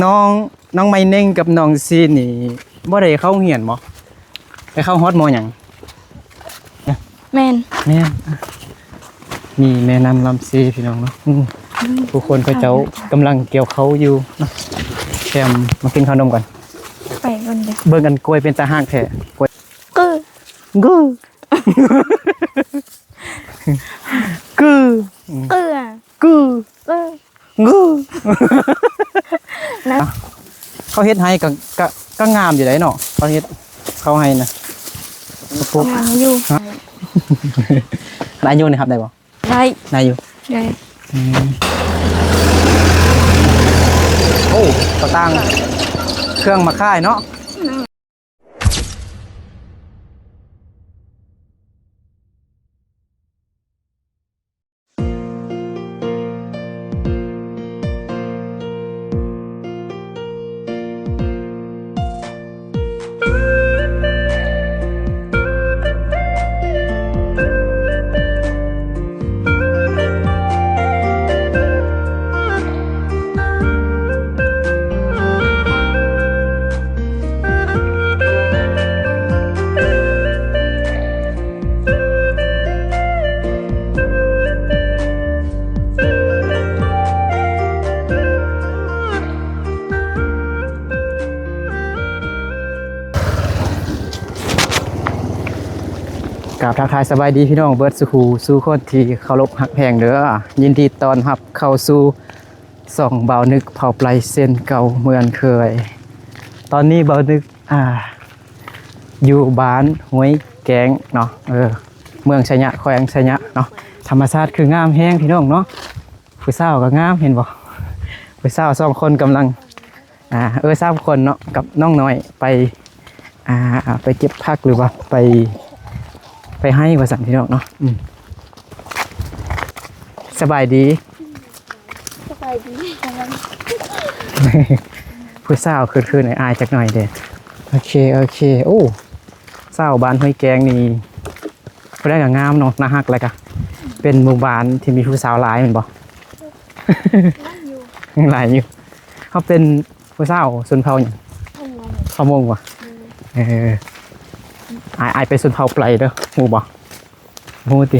น้องน้องไม้เน่งกับน้องซีนนี่บ่ได้เข้าโรงเรียนบ่ไปเข้าฮอดมอหยังแม่นแม่นอะมีแม่นำลำซีพี่น้องเนาะอืมผู้คนเขาเจ้ากำลังเกี่ยวเขาอยู่เนาะแซมมากินขนมก่อน ไปก่อนเด้อเบิ่งกันกล้วยเป็นตาหากแท้กล้วยกึกึกึเกลือกึเกลือกึ นะเขาเฮ็ดให้ก็ก็ก็งามอยู่ได้เนาะเขาเฮ็ดเขาให้นะปุ๊บงานอยู่นายอยู่นี่ครับได้บ่ได้นายอยู่ได้โอ้กระตังเครื่องมาค่ายเนาะ ราบทักทายสบายดีพี่น้องเบิร์ดสุขูสู่คนที่เคารพหักแพงเด้อยินดีตอนรับเข้าสู่ส่องเบานึกเผาปลายเส้นเก่าเหมือนเคย ตอนนี้เบานึกอ่า อยู่บ้านห้วยแกงเนาะเออเมืองชัยยะแขวงชัยยะเนาะธรรมชาติคืองามแห้งพี่น้องเนาะผู้สาวก็งามเห็นบ่ผู้สาวสองคนกำลังอ่าเออสามคนเนาะกับน้องน้อยไปอ่าไปเก็บผักหรือว่าไป ไปให้ว่าสันพี่น้องเนาะอืมสบายดี สบายดีกำลังผู้สาวคืนๆอายๆจักหน่อยเด้โอเคโอเค โอ้สาวบ้านห้วยแกงนี่ผู้ได้กับงามเนาะน่าฮักเลยกะเป็นหมู่บ้านที่มีผู้สาวหลายแมันบ่นั่งอยู่หลายอยู่เขาเป็นผู้สาวสุนเผ่าอย่างห้องนอนเผ่ามงวะเออ อายอายไปสุนเผ่าไกลเด้อหูบ่หูติ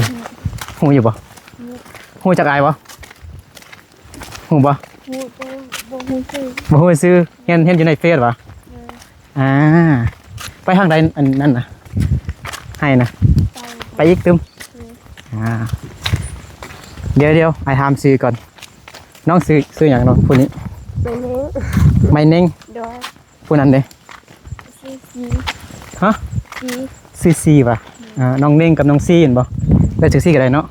หูอยู่บ่หูจักอายบ่หูบ่หูโตบ่หูคือบ่ฮู้ซื้อเห็นเห็นอยู่ในเฟซวะอ่า ไปทางใดอันนั้นน่ะ ให้นะ ไปไปอีกตึมอ่า เดี๋ยวเดี๋ยวไอถามซื้อก่อน น้องซื้อซื้ออย่างเนาะผู้นี้ไปนี้ไม่เน่งดอยผู้นั้นเด้ซีซีฮะ ซีซื้อซีป่ะอ่าน้องเน่งกับน้องซีเห็นบ่ได้ซื้อซีกันได้เนาะ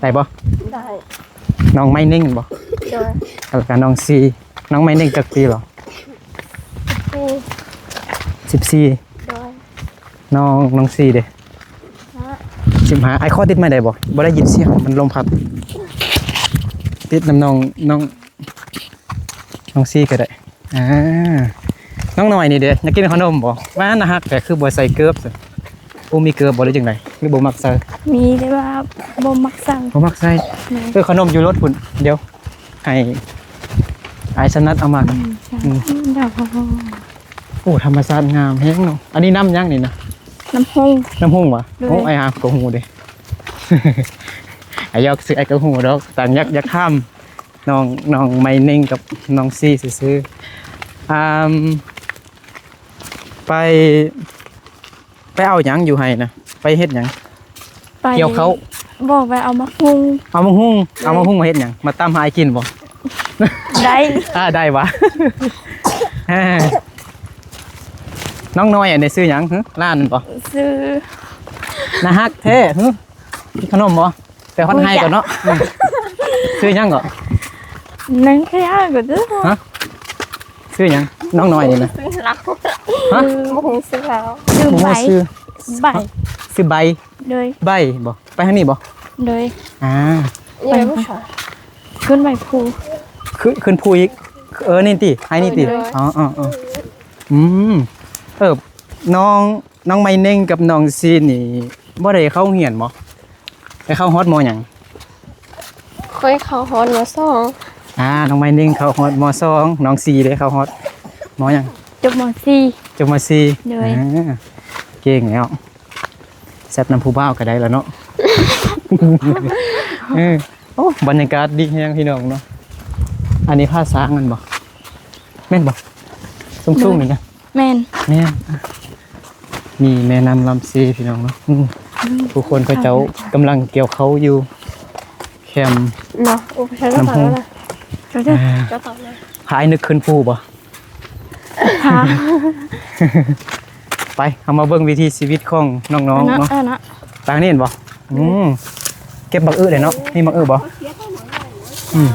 ได้บ่ได้น้องไม่เน่งเห็นบ่ดอยแล้วก็น้องซีน้องไม่เน่งจักปีหรอซีสิบสี่ดอยน้องน้องซีเด้ฮะสิบห้าไอคอติดไม่ได้บ่บ่ได้ยินเสียงมันลมพัดติดน้ำน้องน้องน้องซีก็ได้อ่า น้องหน่อยนี่เด้อยากกินขนมบ่ว่านะฮักแต่คือบ่ใส่เกลือบสิบ่มีเกลือบ่ได้จังไดคือบ่มักใส่มีได้ว่าบ่มักสั่งบ่มักใส่แม่เออขนมอยู่รถพุ่นเดี๋ยวให้ไอสนัดเอามากันอืมดาวโอ้ธรรมชาติงามแฮงเนาะอันนี้น้ำยังนี่นะน้ำห้องน้ำหุ่งวะด้วยโอ้ไอหามกระหูเด้ไอยอกซื้อไอกระหูดอกแต่ยักยักข้ามน้องน้องไม่นิ่งกับน้องซีซื้อๆอ่า ไป ไปเอาหยังอยู่ให้นะไปเฮ็ดหยังไปเกี่ยวเขาบอกไปเอามาหุงเอามาหุ้งเอามาหุ้งมาเฮ็ดหยังมาตำหาไอ้กินบ่ได้อ่าได้วะเอ้ยน้องน้อยอันนี้ซื้อหยังหึร้านนั่นบ่ซื้อน่าฮักแท้หึมีขนมบ่ไปฮอดให้ก่อนเนาะอืมซื้อหยังก่อน นังแค่อ้างก็ได้ฮะ ซื้อหยังน้องน้อยนี่นะซื้อแล้วฮะบ่ฮู้ซื้อแล้วซื้อผมใบว่าซื้อใบซื้อใบเลยใบบ่ไปทางนี้บ่เลยอ่าไปขึ้นใบภูขึ้นขึ้นภูอีกเออนี่ติให้นี่ติเลยอ๋ออ๋ออ๋ออืมเออน้องน้องไม้เน่งกับน้องซีนนี่บ่ได้เข้าโรงเรียนบ่ไปเข้าฮอดมอหยังเคยเข้าฮอนมาสอง อ่าน้องไม้นิ่งเขาฮอดมสองน้องสี่เลยเขาฮอดมอหยังจบมสี่จบมสี่เลยอ่าเก่งแล้วแซ่บน้ำผู้บ่าวก็ได้แล้วเนาะเออโอ้บรรยากาศดีแฮงพี่น้องเนาะอันนี้ภาษาเงินบ่แม่นบ่สูงๆนี่นะแม่นแม่นอะมีแม่น้ำลำซีพี่น้องเนาะอืมผู้คนเขาเจ้ากำลังเกี่ยวเขาอยู่แคมป์เนาะโอ้ใช่ก็น้ำตอบพุแล้วล่ะ จะจะอ่าจะตอบเลยพายนึกขึ้นภูบ่ค่ะไปเอามาเบิ่งวิธีชีวิตของน้องอันๆนะเนาะอันนะทางนี้เห็นบ่อืมเก็บบักอื้อเลยเนาะนี่บักอื้อบ่อืม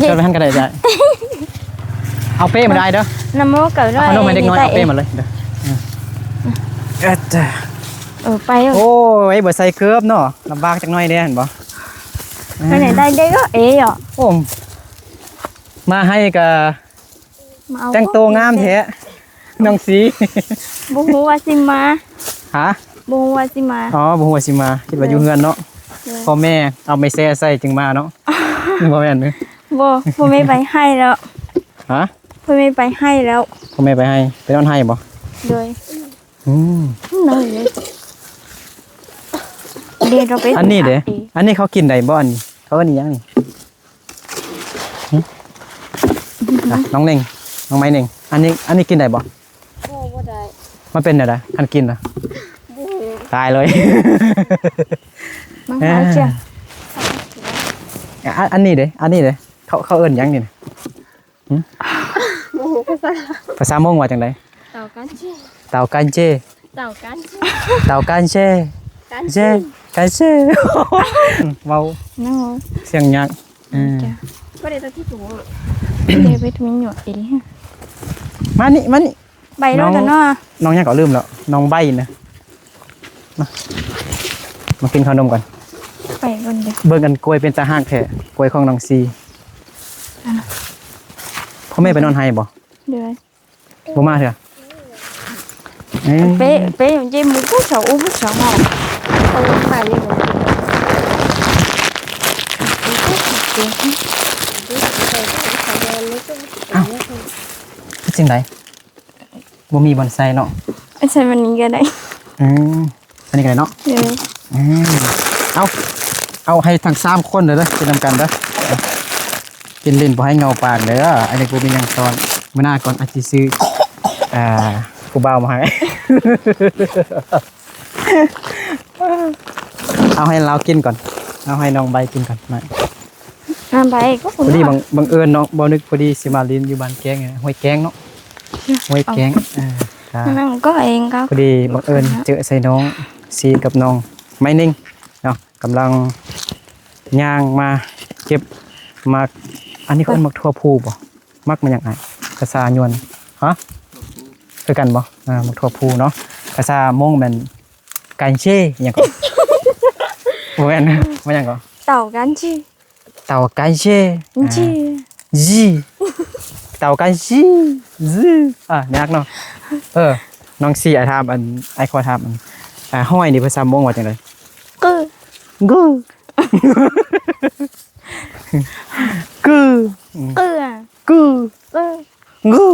เย็เจะไปทันก็ได้ได้เอาเป้มาได้เด้อน้ำมันเกิดด้วยเอาขนมให้เด็กน้อยเอาเป้มาเลยเด้ออืมเอ็ดจ้ะเออไปเออโอ้ยบ่ใส่เกือบเนาะลำบากจักหน่อยเด้เห็นบ่ ไปไหนได้ได้ก็เอ๋อะโอ้มาให้กับมาเอาแต่งตัวงามแท้น้องสีบุหัวาสิมาฮะบุหัวาสิมา อ๋อบ่ฮู้ว่าสิมาคิดว่าอยู่เฮือนเนาะเออ พ่อแม่เอาไม่แซ่ใส่จึงมาเนาะบ่แม่นเด้อบ่พ่อไม่ไปให้แล้วฮะพ่อไม่ไปให้แล้วพ่อแม่ไปให้ไปนอนให้บ่เลยอืมนั่นเลยเดี๋ยวเราไปอันนี้เด้หาอันนี้เขากินได้บ่อันนี้ เขาอันนี้ยังนี่หึอะน้องเน่งน้องไม้เน่งอันนี้อันนี้กินได้บ่โอ้บ่ได้มันเป็นอะไรอันกินน่ะตายเลย มันหาเจ้าอันอันนี้เด้อันนี้เด้เขาเขาเอิ้นหยังนี่น่ะหึภาษามงว่าจังไดเต่ากันชิเต่ากันเจเต่ากันชิเต่ากันเจ กันเจ กันเจเว้านั่งเสียงยักษ์อืมจ้ะก็ได้ตัวที่ถูกเดี๋ยวไปทุ่มหยวดอีกมานี่มานี่ ใบรถกันเนาะน้องยังก็ลืมแล้ว น้องใบนะมามากินขนมก่อน ไปก่อนเดี๋ยวเบิ่งกันกล้วยเป็นตาหากแท้กล้วยของน้องซีพ่อแม่ไปนอนให้บ่เดี๋ยวบ่มาเถอะเอ้ยเป๊ะเป๊ะอย่างเจมูกูสาวอู้กูสาวหอกเอาไปเลยเหมือน กันจริงไดบ่มีบอนไซเนาะไม่ใช่วันนี้ก็ได้อืมอันนี้ก็ได้เนาะเดี๋ยวอืมเอาเอาให้ทั้งสามคนเลยเด้อกินนำกันเด้อเอากินลิ้นบ่ให้เงาปากเด้ออันนี้กูเป็นหยังตอนมื้อหน้าก่อนอาจสิซื้ออ่าผู้บ่าวมาให้ เอาให้เรากินก่อน เอาให้น้องใบกินก่อนมาอ่าไปก็พอดีบังบังเอิญน้องบ่นึกพอดีสิมาลินอยู่บ้านแกงไงห้วยแกงเนาะห้วยแกงอ่าครับนั่งก็เองก็พอดีบังเอิญเจอใส่น้องซีกับน้องไม้นิ่งเนาะกำลังย่างมาเก็บมักอันนี้เขาเอิ้นมักทั่วภูบ่มักมันยังไงภาษายวนฮะคือกันบ่อ่ามักทั่วภูเนาะภาษามงแม่น กันเช่อหยังก็บ่แม่นว่าหยังก็เต่ากันชิเต่ากันเช่อ่าชิจีเต่ากันซีซีอะยากเนาะเออน้องซีไอทามอันไอคอทามอันอ่าห้อยนี่ภาษามงว่าจังไดก็กูกูเกลือกูเกลือกู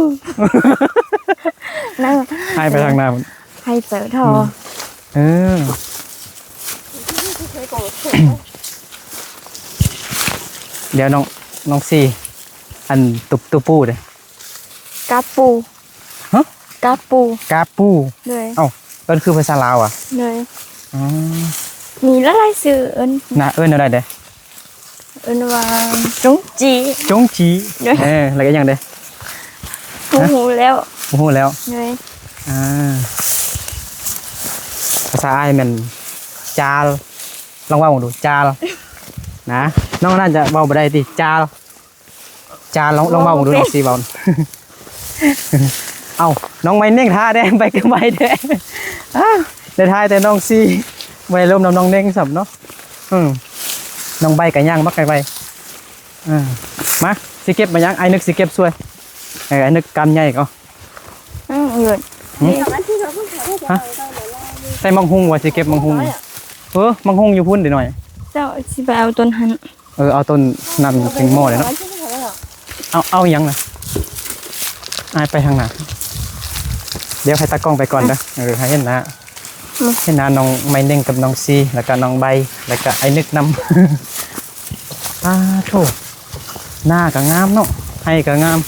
นั่งให้ไปทางหน้ามันให้เจอทอ เออเดี๋ยวน้องน้องซีอันตุบตุปูเด้กาปูฮะกาปูกาปูเลยเอ้าเอิ้นคือภาษาลาวอะเลยอ๋อมีละลายสื่อเอินน่าเอิ้นอะไรเด้เอินว่าจงจีจงจีเด้อเอออะไรก็ยังเด้หูหูแล้วโอ้โหแล้วเลยอ่า ภาษาไอ้ายแมันจาลลองว่าผมดูจาลนะน้องน่าจะเบาบ่ได้ติจาลจาลลองลองเบาผมดูน้องซีเบาเอ้าน้องไม่เน่งท่าแดงไปก็ไม่แดงอ้าได้ท่ายแต่น้องซีไว้ร่มน้ำน้องเน่งสับเนาะอืมน้องใบกับย่างมักไก่ไปอ่ามาสิเก็บมายังไอ้นึกสิเก็บช่วยไอ้ไอ้นึกกำใหญ่ก็อืมหยุด ใส่มังหุงว่าสิเก็บมังหุงเออมังหุงอยู่พุ่นเดี๋ยวหน่อยใจจ้าสิไปเอาต้นหันเออเอาต้นนั่นถึงหม้อเลยเนาะเอาเอาอีหยังนะอายไปทางไหนเดี๋ยวให้ตากล้องไปก่อนนะเออให้เห็นหนะเห็นหน้าน้องไม้เน่งกับน้องซีแล้วก็น้องใบแล้วก็ไอ้นึกนำป้าโถหน้าก็งามเนาะให้ก็งาม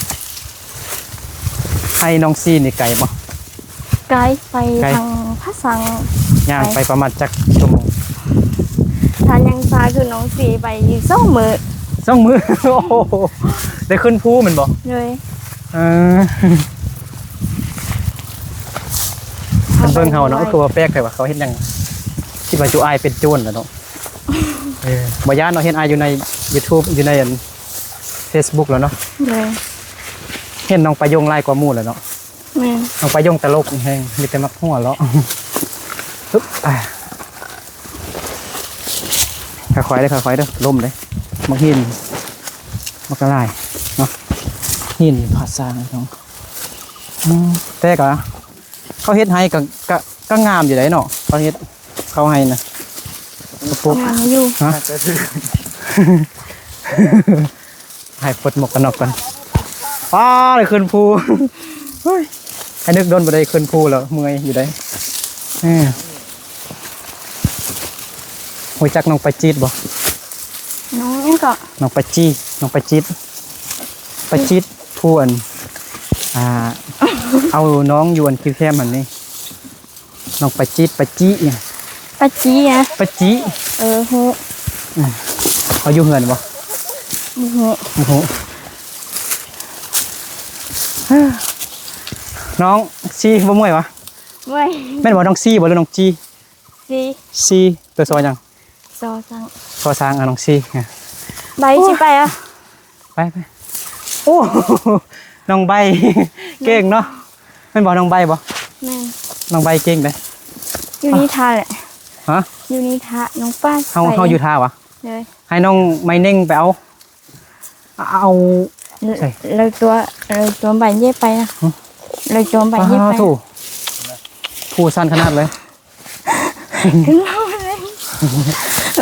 ให้น้องซีนี่ไก่บ่ ไกลไปไกล ทางพระสังย่างไกลไปประมาณจักชั่วโมงทานยังซาคือน้องสีไปอีกสองมือสองมือ โอ้โหได้ขึ้นภูแมันบ่เลยเออเป็นเบิ่งเฮาเนาะตัวแปลกแต่ว่าเขาเฮ็ดหยังคิดว่าจูอายเป็นโจรน่ะเนาะเออบ่ย่านเนาะเห็นอายอยู่ใน YouTube อยู่ในอัน Facebook แล้วเนาะเลยเห็นน้องประยงไล่กว่าหมู่แล้วเนาะ แม่นน้องประยงตลกแฮงมีแต่มักหัวเราะฮึบอะค่อยๆเด้อค่อยๆเด้อล่มเด้มักหินมักกระลายเนาะหินภาษาเนาะอืมแต่ก็เขาเฮ็ดให้ก็ก็ก็งามอยู่ได้เนาะเขาเฮ็ดเขาให้นะกระปุกงานอยู่ฮะ ให้ปลดหมวกกันน็อกกันป้าเลยขึ้นภูเฮ้ย ให้นึกโดนบ่ได้ขึ้นภูแล้วเมื่อยอยู่ได้เออหูจักน้องไปจีดบ่น้องยังก็น้องไปจีน้องไปจีดไปจีดพูอันอ่า เอาน้องอยวนคิวแคมมันนี่น้องไปจีดไปจีเนี่ยปะจีอะไปจีเออฮูเอาอยู่เหือนบ่ฮูโอ้โห น้องซีบ่ม่วยวะเว้ยแม่นบ่น้องซีบ่หรือน้องจีสีซีตัวซอยังซอจังซอสร้างอะน้องซีเนี่ยใบสิไปอะไปไปโอ้น้องใบเก่งเนาะแม่นบ่น้องใบบ่แม่นน้องใบเก่งเด้อยู่นี่ทาแหละฮะอยู่นี่ทาน้องป้าเฮาเฮาอยู่ท่าวะเลยให้น้องไม่เน่งไปเอาเอาใช่เลยตัวเลยตัวใบเย่ไปนะ เลยตัวใบปลาเย่ไปถูผู้สั้นขนาดเลยขึ้นมาเลย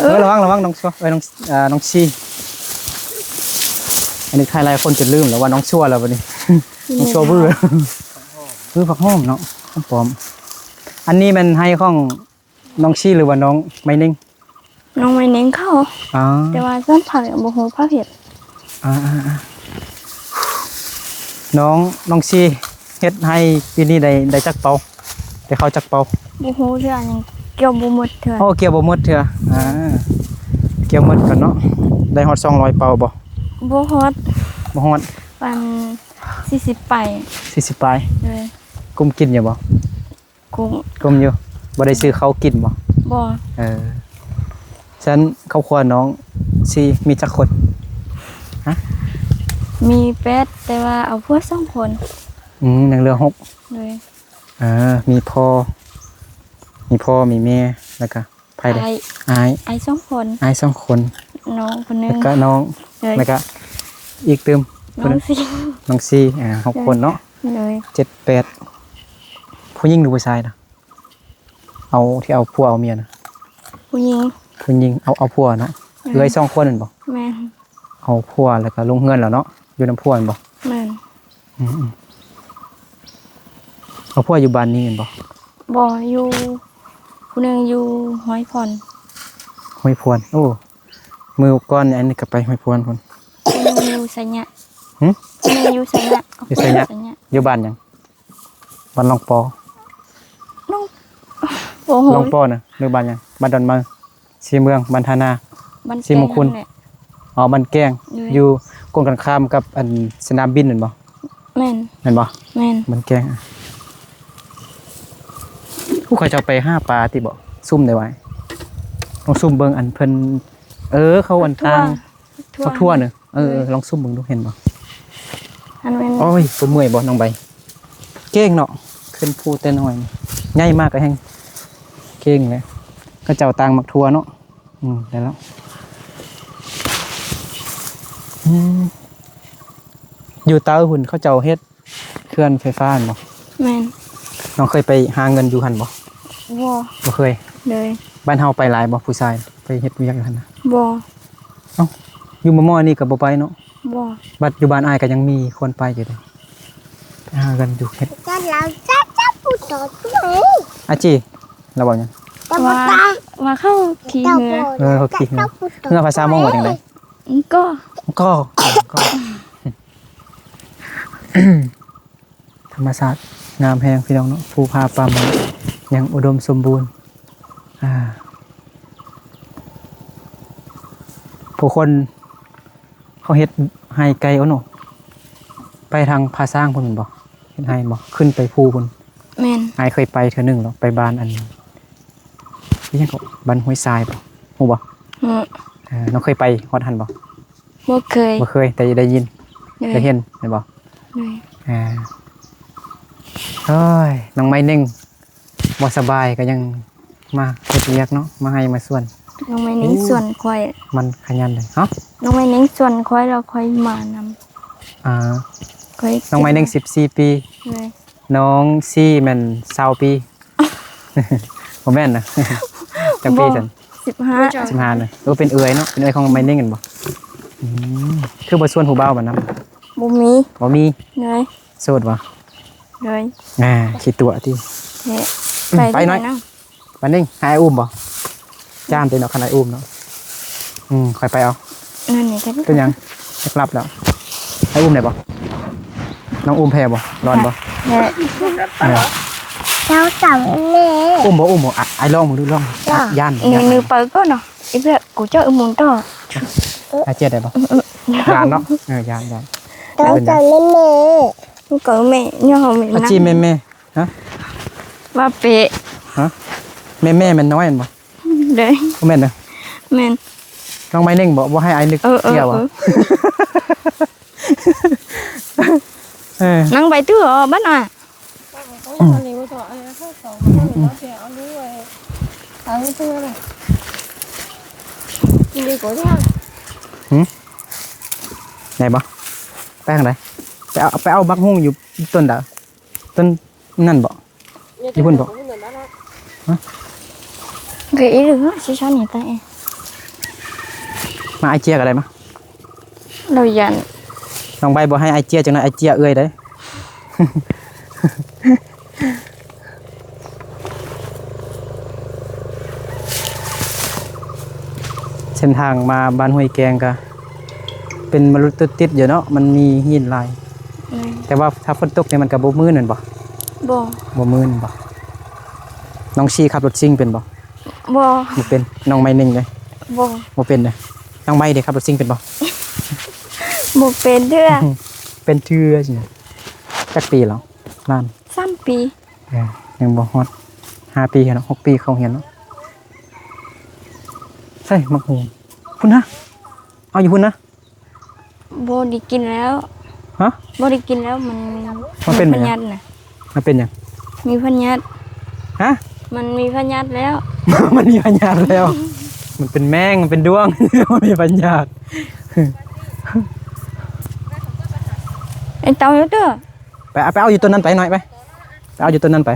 เออระวังระวังน้องชัวเอ้ยน้องอ่าน้องชีอันนี้ใครหลายคนจะลืมแล้วว่าน้องชั่วแล้ววันนี้น้องชั่วบื้อบื้อผักห้อมเนาะข้าวปลอมอันนี้มันให้ของน้องชีหรือว่าน้องไม่นิ่งน้องไม่เน้นเข้าอ๋อแต่ว่าส้นผักเนี่ยบ่ฮู้ผ้าเผ็ดอ่าอ่าอ่าน้องน้องชี เฮ็ดให้ปีนี้ได้ได้จักเป่าได้เข้าจักเป่าบ่ฮู้เรื่องหยังเกี่ยวบ่หมดเถื่อโอ้เกี่ยวบ่หมดเถื่ออ่าเกี่ยวหมดกันเนาะได้ฮอด200เป่าบ่บ่ฮอดบ่ฮอดปัน40ไป40ปลายเลยกุมกินอยู่บ่กุ้งกุมอยู่บ่ได้ซื้อเขาวกินบ่บ่เออฉันครอบครัวน้องซีมีจักคนมีเป็ดแต่ว่าเอาพวกสองคน อืมหนึ่งเรือหกเลยเออมีพ่อ มีพ่อมีแม่แล้วก็ไผเด้ไอ้อายไอ้สองคนอายสองคนน้องคนหนึแล้วงก็น้องเลยแล้วก็อีกเติมคน้นอหงนึงสิน้องซีอ่าหกคนเนาะเลยเจ็ดแปดผู้หญิงหรือผู้ชายนะเอาที่เอาผัวเอาเมียนะผู้หญิงผู้หญิงเอาเอาผัวเนาะเหลืออีกสองคนนั่นบ่แม่นเอาผัวแล้วก็ลงเงินแล้วเนาะอยู่น้ำผัวนั่นบ่แม่นอืมๆ เอาผัวอยู่บ้านนี้แม่นบ่บ่อยู่ผู้หนึงอยู่ห้อยพรห้วยพวน โอ้ มือก้อนอันนี้ก็ไปห้วยพวนพุ่น ผู้หนึงอยู่ไสยะหึผู้หนึงอยู่ไสยะอยู่ไสยะ อยู่บ้านหยังบ้านลองปอน้องโอ้โหลองปอน่ะหรือบ้านหยังบ้านดอนเมืองสีเมืองบ้านธานามันสิมงคลแก่นั่นแหละ อ๋อบ้านแก้ง อยู่ อยู่กงกันข้ามกับอันสนามบินนั่นบ่แม่นนั่นบ่ แม่นบ้านแก้งอะ ผู้เขาจะเอาไปห้าปลาติบ่ซุ่มได้ไว้ลองซุ่มเบิ่งอันเพิ่นเออ เขาอันทางทั่วฟักทั่วเนอะเออเออลองซุ่มเบิ่งดูเห็นบ่อันเป็นโอ้ยปวดเมื่อยบ่น้องใบ เก่งเนาะขึ้นภูแต่น้อยใหญ่มากก็แฮงเก่งเลยก็เจ้าตังมักทัวเนาะอืมได้แล้วอืมอยู่เตาหุ่นเขาเจ้าเฮ็ดเคลื่อนไฟฟ้าหั่นบ่แม่นน้องเคยไปหาเงินอยู่หั่นบ่ วัวบ่เคย เลยบ้านเฮาไปหลายบ่ผู้ชายไปเฮ็ดเวียกอยู่หั่นนะบ่อยู่มอมอนี่ก็บ่ไปเนาะบ่บัดอยู่บ้านอ้ายก็ยังมีคนไปอยู่เด้ไปหากันอยู่เฮ็ดจะเราจะจะพูดต่อที่ไหนอาจีเราบอกหยังจะพูว่าดต่อว่าเข้าขี่จะเหืพูอดเออเขาคิดเนาะจะพูดต่อเงือภาษามงว่าจังไดก็ก็ก็ ธรรมศาสตร์งามแพงพี่น้องเนาะภูพาปาหม อยังอุดมสมบูรณ์อ่าผู้คนเขาเฮ็ดให้ไกลเอาเนาะไปทางภาษางพุ่นแม่นบ่เฮ็ดให้บ่ขึ้นไปภูพุ่นแม่นอายเคยไปเทื่อหนึงแล้วไปบ้านอันนี่ยังก็บ้านห้วยทรายบ่ฮู้บ่เออเออน้องเคยไปฮอดหันบ่บ่เคยบ่เคย แต่ได้ยินเลยได้เห็นเห็นบ่เลยอ่าเฮ้ยน้องไม้หนึ่ง บ่สบายก็ยังมาเฮ็ดเรียกเนาะมาให้มาส่วน น้องไม่เน้นส่วนควายมันขยันเลยเนาะน้องไม่เน้นส่วนควายเราค่อยมานำอ่าค่อยน้องไม้หนึ่ง14ปี เลยน้องซี่แม่น20ปีบ่แม่นนะจังปีซั่น15 15นะเออเป็นเอื้อยเนาะเป็นเอื้อยของไม้หนึ่งกันบ่อืมคือบ่ส่วนผู้บ่าวบัดนั้นบ่มีบ่มีเลยโสดบ่เลยอ่าคิดตัวติเฮ้อืม ไปไปหน่อยที่นะบัดนี้ให้อ้ายอุ้มบ่จ้ามเต็เนาะคันอ้ายอุ้มเนาะอืมค่อยไปเอานั่นนี่กันเป็นหยังจะกลับแล้วให้อุ้มได้บ่น้องอุ้มแพ้บ่ร้อนบ่เฮ้เออเราจับแม่อุ้มบ่อุ้มบ่อะไอ้ลองมึงดูลองย่านนึย่านนึไปก็เนาะอีเพื่อกูเจ้าอุโมงค์ต่ออาเจ็ดได้บ่ย่านเนาะเออย่านย่านเราจับแม่แม่กูก็แม่ย่อแม่อานะจีแม่แม่ฮะ ว่าเปะฮะแม่แม่มันน้อยอันบ่เลยบ่แม่นเด้อแม่นน้องไม้เน่งบ่บ่ให้ไอ้นึกเออเออเที่ยวเออะอเออนั่งไปตื้อเหรอบ้านอะไหนบ่ไปทางใดไปเอาไปเอาบักฮุ้งอยู่ต้นดาต้นนั่นบ่ อยู่พุ่นบ่ cái ý được á sẽ sao nhỉ ta em มาไอเจียก็ได้มา đâu dần น้องใบบ่ให้ไอเจียจังได๋ไอเจียเอ้ยได้เส้นทางมาบ้านห้วยแกงก็เป็นมรุษติดๆอยู่เนาะมันมีหินลาย này แต่ว่าถ้าฝนตกเนี่ยมันก็บ่มืนนั่นบ่ bò บ่มืนบ่น้องชีขับรถซิ่งเป็นบ่ bò บ่เป็นน้องไม้หนึงเลย bò บ่เป็นเด้อน้องไม้เด้ขับรถซิ่งเป็นบ่ một bên nữa เป็นเทื่อจังจักปีแล้วนาน xăm pi เออยังบ่ฮอดห้าปีแล้วเนาะหกปีเขาเรียนเนาะใช่มักหูพุ่นนะเอาอยู่พุ่นนะ bò đi kinh léo ฮะ bò đi kinh léo mình Mà bên phân mày à? nhát nè มันเป็นหยัง mi phân nhát ฮะ mình mi phân nhát léo มันมีปัญญาแล้ว มันเป็นแมงมันเป็นดวง มันมีปัญญา anh tao nhớ chưa ไปเอาไปเอาอยู่ต้นนั้นไปหน่อยไปไปเอาอยู่ต้นนั้นไป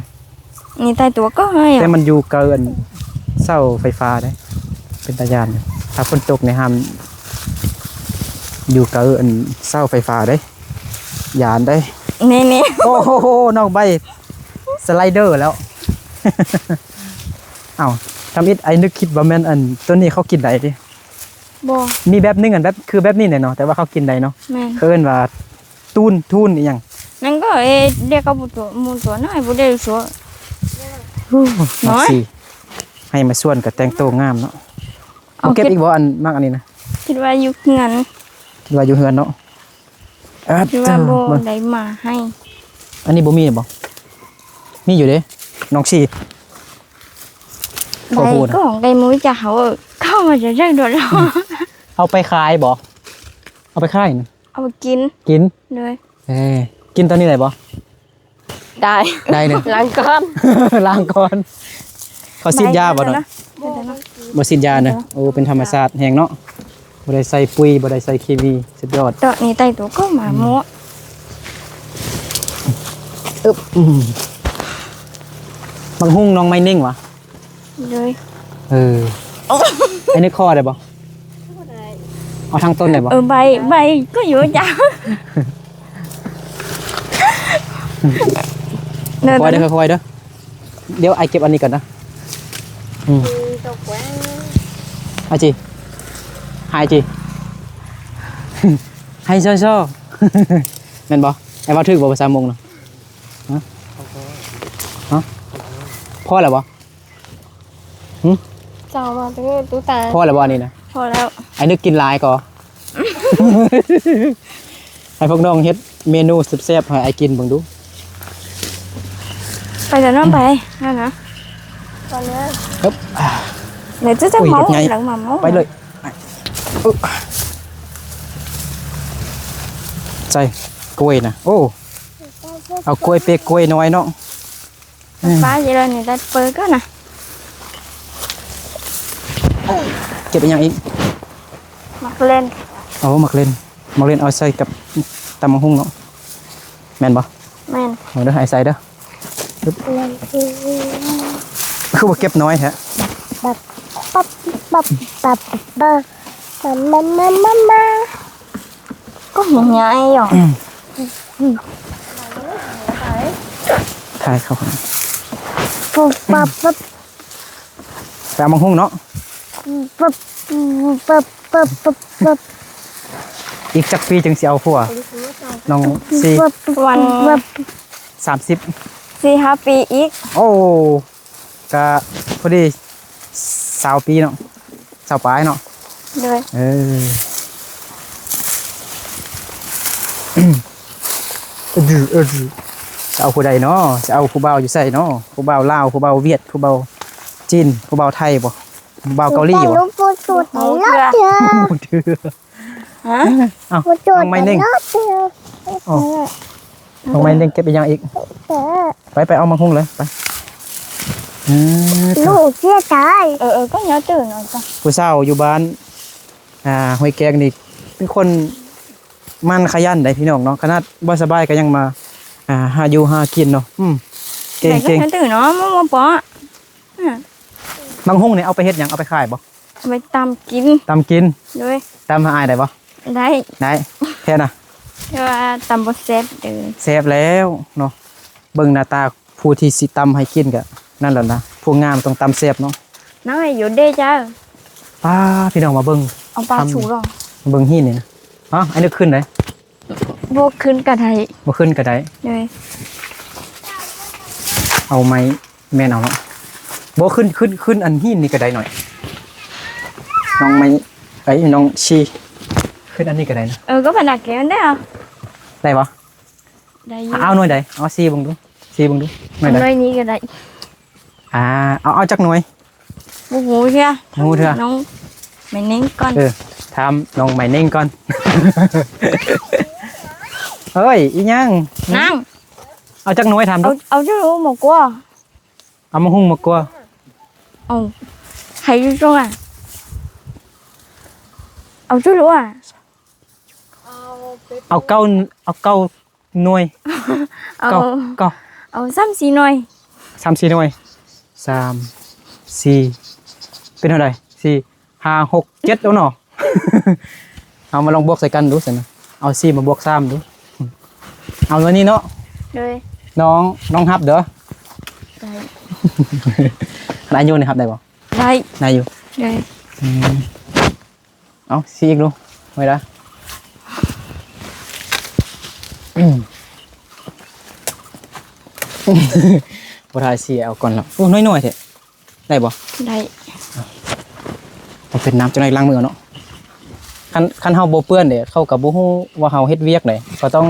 người ta tuổi có hay แต่ à มันอยู่เกินเสาไฟฟ้าได้ เป็นตายานถ้าฝนตกในยห้ามอยู่เกินเสาไฟฟ้าได้ยานได้ nè nè โอ้โหน้องใบสไลเดอร์แล้ว เอ้าทำอิดไอ้นึกคิดว่าแม่นอันตัวนี้เขากินได้ดิ bò มีแบบนึงอันแบบคือแบบนี้เนี่ยเนาะแต่ว่าเขากินได้เนาะ men เขาเอิ้นว่าตูนทูนอีหยัง nắng có ê đeo có một tuổi một tuổi nó hay bố đeo số น้องน้อย สิให้มาส่วนกับแต่งตัวงามเนาะเอาเอาเก็บเก็บอีกบ่อันมากอันนี้นะคิดว่าอยู่งานคิดว่าอยู่เฮือนเนาะเอิ้นคิดว่าเจ้าโบเบิ่งได้มาให้อันนี้บ่มีบ่มีอยู่เด้น้องชีโอ้ได้โหนะก็ของได้มุ้ยจะเขาเข้ามาจะได้โดดแล้วเอาไปขายบ่เอาไปขายนะเอาไปกินกินเลยเอ้ยกินตอนนี้ได้บ่ได้ได้เด้อล้างก้อนล้างก่อนเขาฉีดยาบ่เนาะบ่ฉีดยาเนอะโอ้เป็นธรรมชาติแห่งเนาะ บ่ได้ใส่ปุ๋ยบ่ได้ใส่เคมีสุดยอดตอนนี้ไตตัวก็หมาโมะอึบอืมบางหุ่งน้องไม่นิ่งวะเลยเอออันนี้ข้อได้บ่เอาทางต้นได้บ่เออใบใบก็อยู่จ้าเดินคอยเด้อคอยเด้อเดี๋ยวไอเก็บอันนี้ก่อนนะอืมตัวกว้างไอจีหายจี ให้โซ่โซ่แม่นบ่ไอ้ว่าถึกบ่ภาษามงเนาะฮะฮะพ่อแล้วบ่เจ้ามาเป็นตู้ตาพ่อแล้วบ่อันนี้นะพอแล้วไอ้นึกกินหลายก่อให้พวกน้องเฮ็ดเมนูแซ่บๆให้ไอ้กินเบิ่งดู ไปเดี๋ยวน้องไปนั่นนะตอนนี้ปึ๊บอ่าเดี๋ยวจะจะอุ้ยเมาเด็กไงหลังมาเมาไปเลยอึ๊บ ใส่กล้วยนะโอ้เอากล้วยเปกกล้วยน้อยเนาะฟ้าเยอะเลยนี่ได้เปิดก็นะเก็บไปยังอีกมักเล่นเอาหมักเล่นหมักเล่นเอาใส่กับตำมังหุ่งเนาะแม่นบ่แม่นเอาเด้อให้ใส่เด้อเล่นทีวีคือว่าเก็บน้อยแท้ปั๊บปั๊บปั๊ บปั๊บปั๊บมามามามาก็เหี่ยใหญ่หรอถ่ายเข้าปุ๊บปั๊บปั๊บไปเอามังหุ่งเนาะปั๊บปั๊บปั๊บปั๊บปั๊บอีกจักปีจึงสิเอาผัวน้องสี่ปั๊บวันปั๊บสามสิบสี่ห้าปีอีก โอ้ก็พอดีสาวปีเนาะสาวปลายเนาะ เลยเออเออดื้อเออดื้อจะเอาผู้ใดเนาะจะเอาผู้เบาวอยู่ใส่เนาะผู้เบาวลาวผู้เบาวเวียดผู้เบาวจีนผู้เบาวไทยบ่ผู้เบาวเกาหลีบ่ลูกปูจุดรอบเจอผู้เดือฮะเอ้าปูจุดน้องไม่เน่งรอบเจออ๋อน้องไม่เน่งเก็บไปยังอีกเจอไปไปเอามาหุ้งเลยไปเออลูกเสียใจเออเออก็ nhớ ตื่นหน่อยจ้ะผู้สาวอยู่บ้าน อ่าห้วยแกงนี่เป็นคนมันขยันได้พี่น้องเนาะขนาดบ่สบายก็ยังมาอ่าหาอยู่หากินเนาะอืมเก่ง Để เก่ง cái nhớ ตื่น nó mà mà bỏ บางหุ้งนี่เอาไปเฮ็ดหยังเอาไปขายบ่ไปตำกินตำกินด้วยตำหาอายได้บ่ได้ได้แค่น่ะแต่ว่าตำบ่แซ่บเด้อแซ่บแล้วเนาะเบิ่งหน้าตาผู้ที่สิตำให้กินก็นั่นแหละนะผู้งามต้องตำแซ่บเนาะ nói là vô đê cha ป้าพี่น้องมาเบิ่ง ông ba Thăm. chủ rồi มาเบิ่งหินนี่นะอ๋ออันนี้ขึ้นได้ vô khuyên cả thầy บ่ขึ้นก็ได้ rồi เอาไม้แม่นเอาเนาะบ่ขึ้นขึ้นขึ้นอันหินนี่ก็ได้หน่อย น้องไม้ไอ้ยน้องชีขึ้นอันนี้ก็ได้นะ ừ có phải đặt kéo đấy không ได้ปะ đây เอาหน่วยใดเอาซีเบิ่งดูซีเบิ่งดูหน่วย ông ใด đây ní cái đấy อ่าเอาเอาจักหน่วย bố ngủ chưa Ngủ chưa? nó mày nén con เออถามน้อง ใหม่เน่งก่อนเฮ้ยอีหยัง năng เอาจักหน่วยถามดู ông ông chú luôn một qua เอามาหุ้งมากลัว ông hay chú luôn à ông chú luôn à เอาเก้าเอาเก้าหน่วยเก้า ông เก้า ông xăm xì nói สามสี่หน่วยสามสี่เป็นเท่าไหร่สี่ห้าหกเจ็ดแล้วเนาะเอามาลองบวกใส่กันดูสินะเอาสี่มาบวกสามดู เอาเงินนี้เนาะ rồi น้องน้องฮับเด้อ đây นายโยนี่ฮับได้บ่ đây นายอยู่ rồi อืมเอาสี่อีกดูไม่ได้อืมบ่ทายสี่เอาก่อนแล้วโอ้น้อยๆเถอะได้บ่ đây มันเป็นน้ำจังไดล้างมือเนาะคันคันเฮาบ่เปื้อนเด้เข้ากับบ่ฮู้ว่าเฮาเฮ็ดเวียกได้ก็ต้อง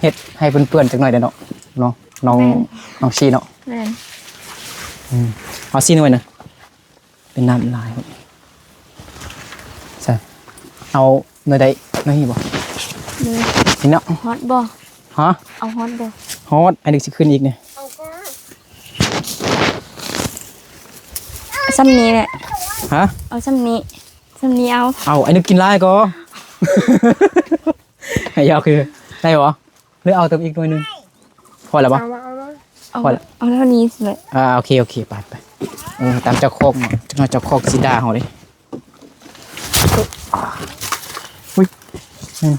เฮ็ดให้เปื้อนๆจักหน่อยเด้อเนาะเนาะน้องน้องชีเนาะ lên เอาซีหน่อยหนึงเป็นน้ำลายครับใช่เอาหน่อยใดหน่อยนี่บ่ rồi นี่เนาะ hot bò ฮะ ông hot bò ฮอดอันนี้สิขึ้นอีกเนี่ย xăm nì này ฮะ ông xăm nì xăm nì ao เอาอันนี้กินหลายก็ให้ยาวคือได้บ่หรือเอาเติมอีกหน่อยหนึงพอแล้วบ่ ông Gọi là- ông theo nì rồi อ่าโอเคโอเคไปไปเออตามเจ้าโคกมาจังหวะเจ้าโคกสิด่าเฮาเด้อุ้ยอืม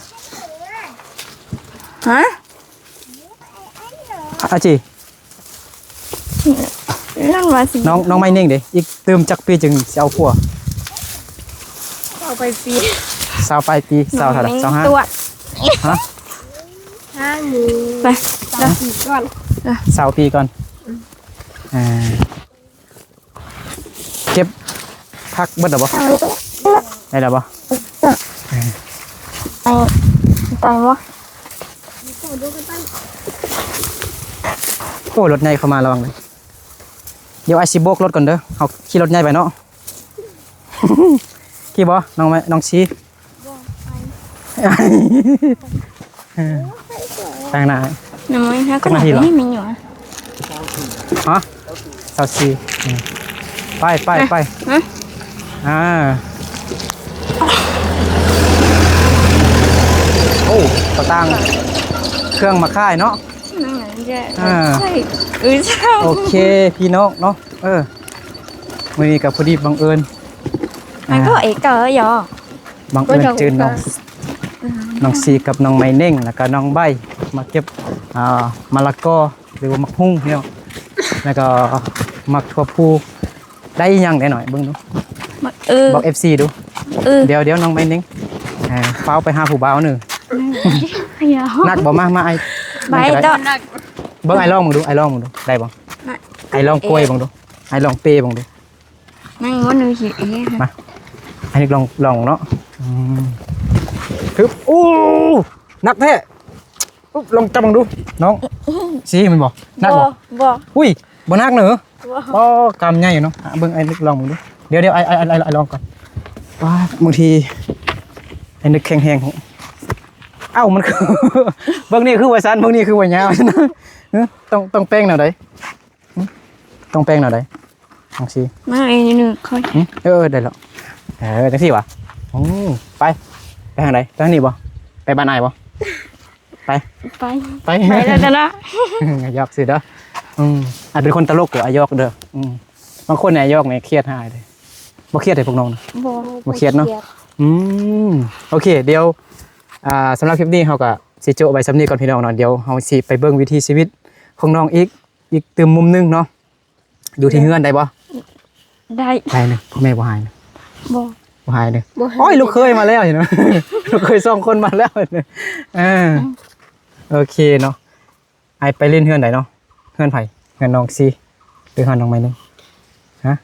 ฮะอาจี นั่นว่าสิน้องน้องไม่นิ่งเด้อีกเติมจักปีจึงสิเอาผัวเอาไปฟรีสาวปลายปีสาวเท่าไหร่สาวห้าตัวฮะห้าหนึ่งไปแล้วสี่ก่อนสาวปีก่อนอ่าเก็บพักเบิดหรอบ่เอาตัวได้หรอบ่ไปไปวะโอ้รถใหญ่เข้ามาระวังเลยเดี๋ยวไอซิโบกรถก่อนเด้อเอาขี่รถใหญ่ไปเนาะขี่บ่น้องไหมน้องชี้เออแปลงหน้าหนูไม่ถ้าก็จักนาทีเหรอไม่มีอยู่อะฮะสาวชีอืมไปไปไปฮะอ่าโอ้ตะตังเครื่องมาค่ายเนาะ นั่นไงจะอ่า ใช่เออใช่โอเคพี่น้องเนาะเออวันนี้กับพอดีบังเอิญมันก็เอกเกอร์ยอ บังเอิญก็จะเจอน้องน้องซีกับน้องไม้เน่งแล้วก็น้องใบมาเก็บอ่ามะละกอหรือว่ามักหุ่งเนี่ยแล้วก็มักทั่วพูได้อีหยังได้หน่อยเบิ่งดูมาเออบอก FC ดู เออเดี๋ยวเดี๋ยวน้องไม้เน่งอ่าเฝ้าไปหาผู้บ่าวหนึ่งยอนักบ่มามาไอใบนั่นก็ต่ได้อ เบิ่งไอลองมึงดูไอลองมึงดูได้บ่ได้ ไอลองกล้วยมึงดูไอลองเปย์มึงดูนั่งว่าหนูหิวเอ๊ะมาอันนี้ลองลองเนาะอืมคือโอ้นักแท้อุ๊บลองจับมึงดูน้องซีมันบอกนักบ่บ่บ่อุ้ยบ่นักเหรอบ่อ๋อกำใหญ่อยู่เนาะอะเบิ่งไอ้นึกลองมึงดูเดี๋ยวเดี๋ยวไอ้ไอ้ไอ้ไอ้ลองก่อนว้าบางทีไอ้นึกแข็งๆของเอ้ามันคือ เบิ่งนี่คือว่าสั้นเบิ่งนี่คือว่ายาวนะเอ้อ ต้องต้องแป้งแนวใดหึต้องแป้งแนวใดลองซีมาเองหนึ่งค่อยหึเออได้แล้วเออจังซี่วะโอ้ไปไปทางไหนไปทางนี้บ่ไปบ้านนายบ่ไปไปไปไปแล้วจ้ะนะอยอกสิเด้ออืมอาจเป็นคนตลกกว่าอายอกเด้ออืมบางคนเนี่ยอายอกเนี่ยเครียดหายเลยบ่เครียดเลยพวกน้องนะบ่บ่เครียดเนาะอืมโอเค เดี๋ยวอ่าสำหรับคลิปนี้เฮาก็สิโจะไว้สำนี้ก่อนพี่น้องเนาะเดี๋ยวเฮาสิไปเบิ่งวิถีชีวิต ของน้องอีก อีกเติมมุมหนึงเนาะอยู่ที่เฮือนได้บ่ได้ได้เนึงพ่อแม่บ่หายนะบ่บ่หายเนึงบ่หายโอ้ยลูกเคยมาแล้วเห็นไหมลูกเคยสองคนมาแล้วเนี่ยอ่าโอเคเนาะไอไปเล่นเฮือนไหนเนาะเฮือนไผ่เฮือนน้องซีหรือเฮือนน้องไม้นึงฮะ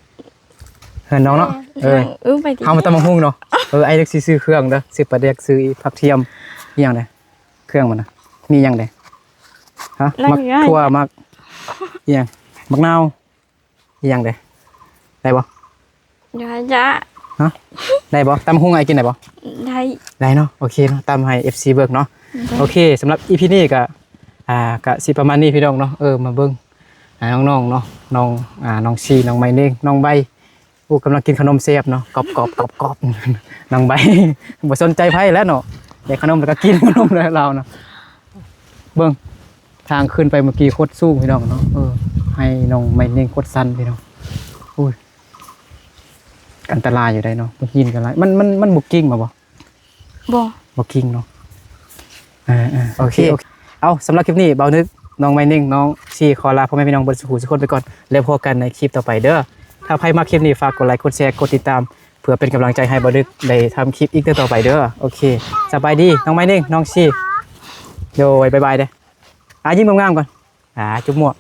เฮือนน้องเนาะเออเออไปดิเอามาตำมังหุ่งเนาะเออไอเล็กซีซื้อเครื่องเด้อซื้อปลาเด็กซื้อผักเทียมอหย่างไดเครื่องมันนะมีอหย่างได ฮะมักทั่วมักอหย่างมักนาวอหย่างไดได้บ่ได้จ้ะฮะได้บ่ตำหุ่งไอกินได้บ่ได้ได้เนาะโอเคเนาะตามให้ FC เบิกเนาะโอเคสำหรับ EP นี้ก็อ่าก็สิประมาณนี้พี่น้องเนาะเออมาเบิ่งอ่าน้องๆเนาะน้องอ่าน้องชีน้องไม้เน่งน้องใบอู้กำลังกินขนมเซฟเนาะกรอบกรอบกรอบกรอบน้องใบบ่สนใจไผแล้วเนาะได้ขนมแล้วก็กินขนมแล้วเราเนาะเบิ่ง ทางขึ้นไปเมื่อกี้โคตรสูงพี่น้องเนาะเออให้น้องไม้เน่งโคตรสั้นพี่น้องอุ้ยอันตรายอยู่ได้เนาะมันหินกันไรมันมันมันบุกกิ้งมาบ่บ่บอกกิ้งเนาะอ่าอ่าโอเคโอเคเอาสำหรับคลิปนี้เบานึกน้องไม้นิ่งน้องชีขอลาพ่อแม่พี่น้องบนสุขุสุขคนไปก่อน แล้วพบกันในคลิปต่อไปเด้อถ้าใครมาคลิปนี้ฝากกดไลค์กดแชร์กดติดตามเพื่อเป็นกำลังใจให้เบานึกได้ทำคลิปอีกต่อไปเด้อโอเคสบายดีน้องไม้นิ่งน้องชีโดยบายบายเด้อ อะยิ้มงามๆก่อนอ่าจุ๊บมั่ว